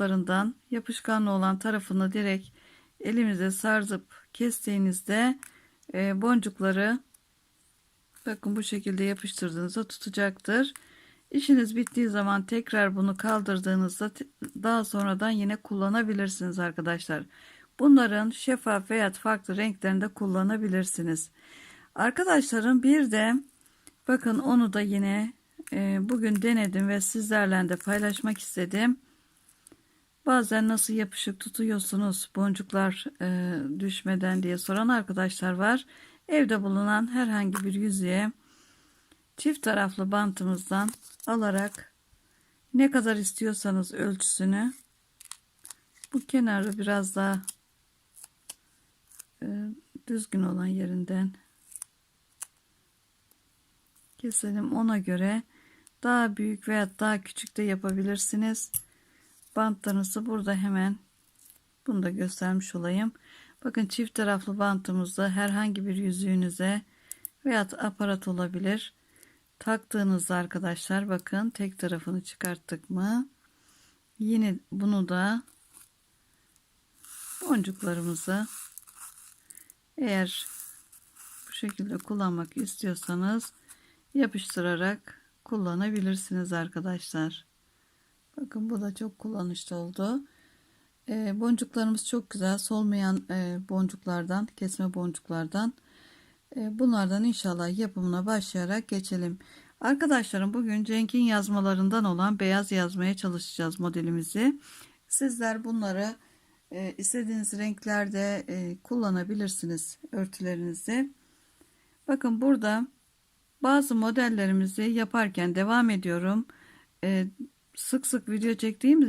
bantlarından yapışkanlı olan tarafını direkt elimize sarıp kestiğinizde e, boncukları bakın bu şekilde yapıştırdığınızda tutacaktır. İşiniz bittiği zaman tekrar bunu kaldırdığınızda daha sonradan yine kullanabilirsiniz arkadaşlar. Bunların şeffaf veya farklı renklerinde kullanabilirsiniz. Arkadaşlarım bir de bakın onu da yine e, bugün denedim ve sizlerle de paylaşmak istedim. Bazen nasıl yapışık tutuyorsunuz boncuklar e, düşmeden diye soran arkadaşlar var. Evde bulunan herhangi bir yüzeye çift taraflı bantımızdan alarak ne kadar istiyorsanız ölçüsünü bu kenarı biraz daha e, düzgün olan yerinden keselim. Ona göre daha büyük veya daha küçük de yapabilirsiniz. Bantlarınızı burada hemen bunu da göstermiş olayım. Bakın çift taraflı bantımızda herhangi bir yüzüğünüze veya aparat olabilir. Taktığınızda arkadaşlar bakın tek tarafını çıkarttık mı? Yine bunu da boncuklarımızı eğer bu şekilde kullanmak istiyorsanız yapıştırarak kullanabilirsiniz arkadaşlar. Bakın bu da çok kullanışlı oldu. Ee, boncuklarımız çok güzel solmayan e, boncuklardan kesme boncuklardan e, bunlardan inşallah yapımına başlayarak geçelim. Arkadaşlarım bugün Cenk'in yazmalarından olan beyaz yazmaya çalışacağız modelimizi. Sizler bunları e, istediğiniz renklerde e, kullanabilirsiniz örtülerinizi. Bakın burada bazı modellerimizi yaparken devam ediyorum. E, sık sık video çektiğimiz